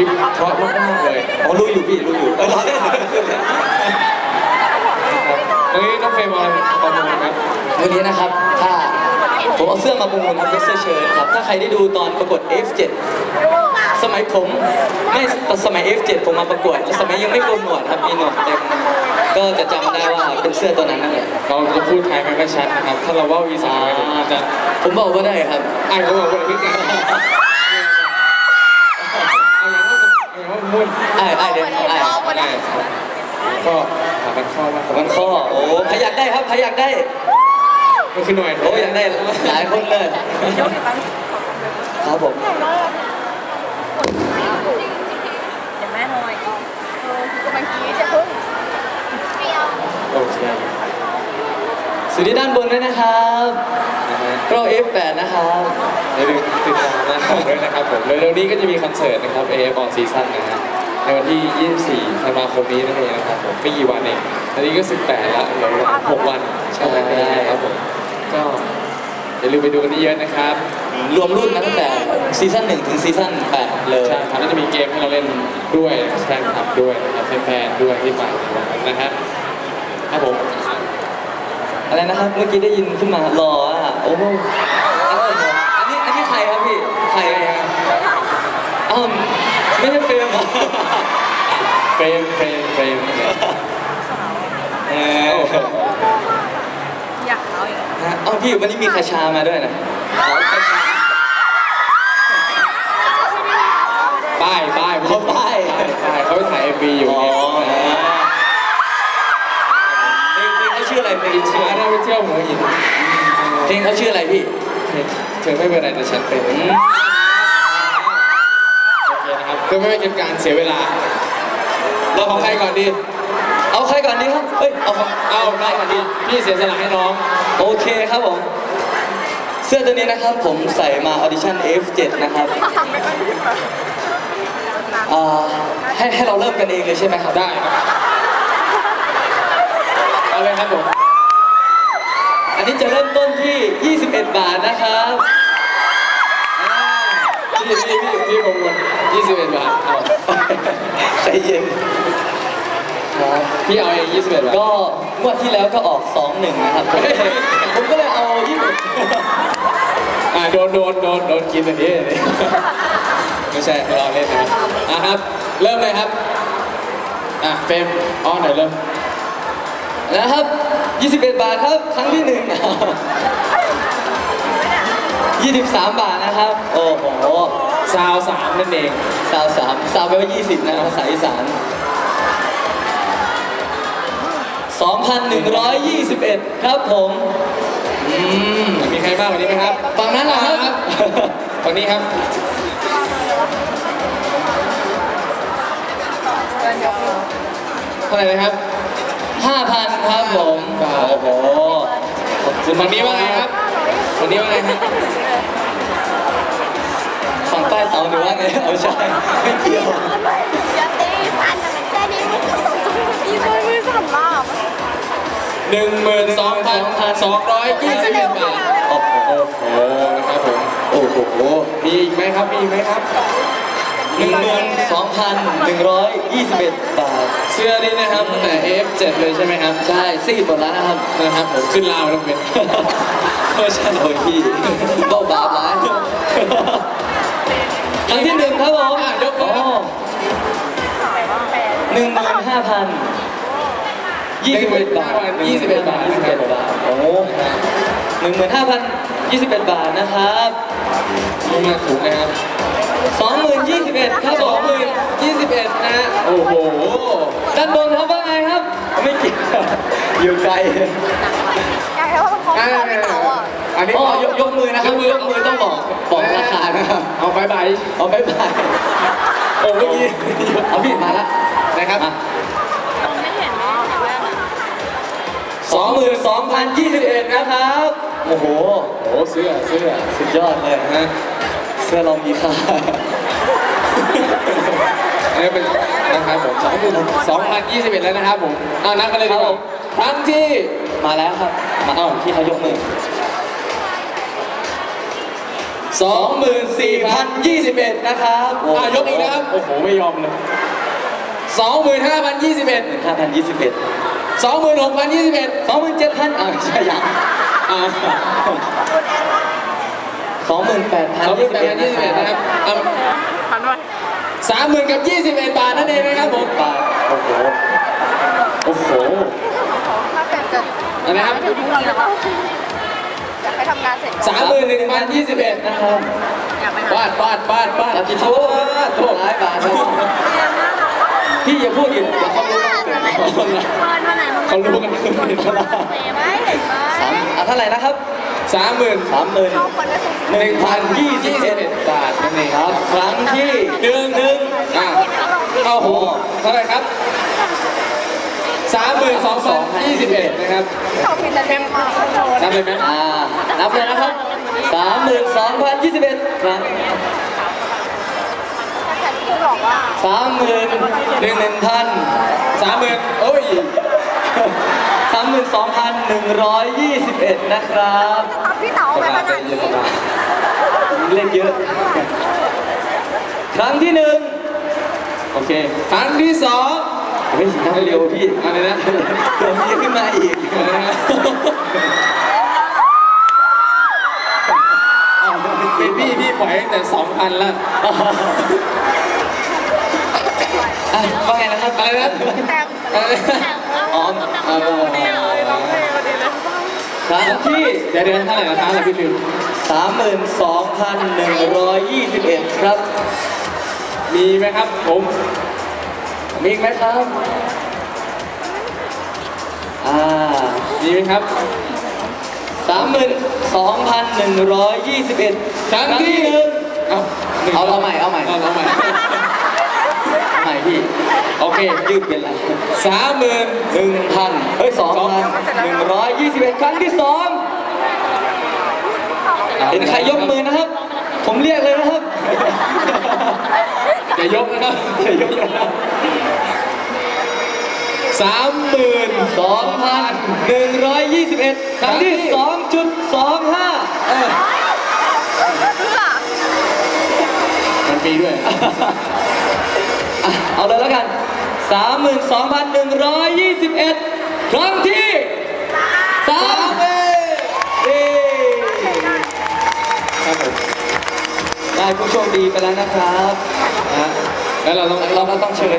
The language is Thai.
กิฟต์เพราะมากๆเลยอ๋อรู้อยู่พี่รู้อยู่เออรอเล่นเดี๋ยวขึ้นเลยวันนี้น้องเฟรมเอาประมูลครับ วันนี้นะครับ ถ้าผมเอาเสื้อมาประมูลครับเป็นเสื้อเชิ้ตครับ ถ้าใครได้ดูตอนประกวด F7 สมัยผมไม่ตอนสมัย F7 ผมมาประกวดแล้วสมัยยังไม่โกนหนวดครับมีหนวดเต็มก็จะจำได้ว่าเป็นเสื้อตัวนั้นนั่นแหละเราจะพูดไทยไม่ค่อยชัดนะครับ ถ้าเราว่าอีสานไปถึงจะผมบอกว่าได้ครับอ่านเขาบอกว่าพี่กั มุ่นไอ้ไอ้เดี๋ยวไอ้ได้ครับก็ถามกันข้อว่ามันข้อโอ้ใครอยากได้ครับใครอยากได้มันคือหน่วยโอ้อยากได้หลายคนเลยครับผมเดี๋ยวแม่หน่อยเออกูกำลังกรี๊ดจะพึ่งโอเคสวัสดีด้านบนด้วยนะครับนะฮะเรา F8 นะครับ อย่าลืมติดตามหน้าข่าวด้วยนะครับผมเร็วๆนี้ก็จะมีคอนเสิร์ตนะครับ AF on Season นะฮะในวันที่ 24 ธันวาคมนี้นั่นเองนะครับผมไม่กี่วันเองตอนนี้ก็ 18แล้วเหลือ6วันใช่ครับผมก็อย่าลืมไปดูกันเยอะๆนะครับ รวมรุ่นนะตั้งแต่ซีซั่น1ถึงซีซั่น8เลยใช่ครับแล้วจะมีเกมให้เราเล่นด้วยแฟนคลับด้วยนะครับแฟนๆด้วยที่ไปนะฮะครับผมอะไรนะครับเมื่อกี้ได้ยินขึ้นมารออะโอ้โหอันนี้อันนี้ใครครับพี่ ใครครับ อ้าวไม่ใช่เฟรมเหรอเฟรมเฟรมเฟรมเอออยากเอาอีกฮะเอ้าพี่วันนี้มีคาชามาด้วยนะอ๋อคาชาป้ายป้ายเขาป้ายป้ายเขาไปถ่ายเอ็มวีอยู่อ๋อเนี่ยเพลงเพลงเขาชื่ออะไรเพลงอิจชื่อฉาได้ไปเที่ยวหัวหินเพลงเขาชื่ออะไรพี่เธอไม่เป็นไรแต่ฉันเป็น พื่อไม่ให้เป็นการเสียเวลา เราของใครก่อนดี เอาใครก่อนดีครับ เฮ้ย เอาของเอาใครก่อนดี พี่เสียสละให้น้อง โอเคครับผม เสื้อตัวนี้นะครับ ผมใส่มาออดิชั่น F7 นะครับอ่าให้ให้เราเริ่มกันเองเลยใช่ไหมครับ ได้ครับเอาเลยครับผม เย็นครับพี่เอาเอง21บาทก็งวดที่แล้วก็ออก 2-1 นะครับ ผมก็เลยผมก็เลยเอา20อ่าโดนโดนโดนโดนกินอันนี้ไม่ใช่เราเล่นนะครับอะครับ เริ่มเลยครับ อะเฟรมอ้อนหน่อยเริ่มนะครับ 21 บาทครับ ครั้งที่หนึ่ง23 บาทนะครับ โอ้โห ซาวสามนั่นเองสาวสามสาวแปลว่า 20 นะภาษาอีสาน 2,121 ครับผมอืมมีใครบ้างวันนี้ไหมครับฝั่งนั้นเหรอครับฝั่งนี้ครับเดินยกมือเท่าไหร่นะครับ 5,000 ครับผมโอ้โหขอบคุณฝั่งนี้ว่าไงครับฝั่งนี้ว่าไงครับฝั่งใต้ เต๋าหรือว่าไงเอาใช่ไม่เกี่ยวอย่าตีสั่นนะมันแค่นี้มันก็ส่งอีกเลยไม่สั่นมากหนึ่งหมื่นสองพันสองร้อยยี่สิบเอ็ดบาทโอ้โหนะครับผมโอ้โหมีอีกไหมครับมีอีกไหมครับ12,121บเอ็ดบาท เสื้อนี้นะครับตั้งแต่ F7 เลยใช่ไหมครับ ใช่ซีดหมดแล้วนะครับนะครับผมขึ้นลาวแล้วเป็นเออใช่โอ้ยพี่เบ้าบาปร้าย ครั้งที่หนึ่งครับผมอะยกมือครับ หนึ่งหมื่นห้าพันยี่สิบเอ็ดบาทยี่สิบเอ็ดบาท ยี่สิบเอ็ดบาท โอ้หนึ่งหมื่นห้าพันยี่สิบเอ็ดบาทนะครับมีมาถูกนะครับสองหมื่นยี่สิบเอ็ดครับสองหมื่นยี่สิบเอ็ดนะฮะโอ้โห ด้านบนครับว่าไงครับ ไม่เกี่ยวอยู่ไกล อยากให้ว่าเขาเขาไม่เต่าอะ อันนี้อ๋อยกยกมือนะครับยกมือต้องบอกบอก ราคานะครับ เอาบายบายเอาไม่ไปโอ้เมื่อกี้เอาพี่มาละนะครับไม่เห็นไหมเห็นไหมสองหมื่นสองพันยี่สิบเอ็ดนะครับ โอ้โห โอ้โหเสื้อเสื้อสุดยอดเลยนะ เสื้อเรามีค่าอันนี้เป็นนะครับผมสองหมื่นสองพันยี่สิบเอ็ดแล้วนะครับผมเอานับกันเลยดีกว่าครั้งที่ มาแล้วครับ มาเอ้าที่เขายกมือ 24,021 นะครับอะยกอีกนะครับ โอ้โห ไม่ยอมเลย 25,021 5,021 26,021 27,000อ่าใช่ยังอ่า28,021 28,021 นะครับเอาสามหมื่นกับ 21 บาทนั่นเองนะครับผมบาทโอ้โห โอ้โห ถ้าเป็นจะอันนะครับถึงพรุ่งนี้แล้วก็ อยากไปทำงานเสร็จสามหมื่นหนึ่งพันยี่สิบเอ็ดนะครับอยากไปบาทบาทบาทบาทรับผิดชอบโทษร้ายบาทครับพี่อย่าพูดอีกเดี๋ยวเขารู้ว่าเกิดอะไรขึ้นเขารู้กันคือเป็นเท่าไหร่ไม่เห็นไหมสามอะเท่าไหร่นะครับสามหมื่นสามหมื่นเขาคนละสุดหนึ่งพันยี่สิบเอ็ดบาทนั่นเองครับ ครั้งที่หนึ่งหนึ่งอ่าเข้าโหเท่าไหร่ครับ สามหมื่นสองพันยี่สิบเอ็ดนะครับเขาเป็นแต่เทมมานับเลยไหมอ่านับเลยนะครับสามหมื่นสองพันยี่สิบเอ็ดครั้งแต่ที่บอกว่าสามหมื่นหนึ่งหนึ่งพันสามหมื่นโอ้ยสามหมื่นสองพันหนึ่งร้อยยี่สิบเอ็ดนะครับเอาพี่เต๋าไปขนาดนี้เล่นเยอะ ครั้งที่หนึ่งโอเค ครั้งที่สอง เฮ้ยนับเร็วพี่อะไรนะเดี๋ยวมีขึ้นมาอีกอะไรนะอ้าวเป็นพี่พี่ปล่อยตั้งแต่สองพันแล้วอะว่าไงนะครับอะไรนะแต่อะไรนะอ๋อเออครั้งที่เดี๋ยวเดี๋ยวเท่าไหร่นะคะเราพี่ลืมสามหมื่นสองพันหนึ่งร้อยยี่สิบเอ็ดครับ มีไหมครับผม มีอีกไหมครับ อ่ามีไหมครับสามหมื่นสองพันหนึ่งร้อยยี่สิบเอ็ดครั้งที่หนึ่งเอาหนึ่งเอาเอาใหม่เอาใหม่เอาเอาใหม่ใหม่พี่ โอเค ยืดเป็นไรสามหมื่นหนึ่งพันเฮ้ยสองพันหนึ่งร้อยยี่สิบเอ็ดครั้งที่สองเห็นใครยกมือนะครับ ผมเรียกเลยนะครับ อย่ายกนะครับอย่ายกนะครับสามหมื่นสองพันหนึ่งร้อยยี่สิบเอ็ดครั้งที่สองจุดสองห้าเออมันปีด้วย เอาเลยแล้วกันสามหมื่นสองพันหนึ่งร้อยยี่สิบเอ็ดครั้งที่สาม ผู้โชคดีไปแล้วนะครับนะแล้วเราต้องเราก็ต้องเชิญ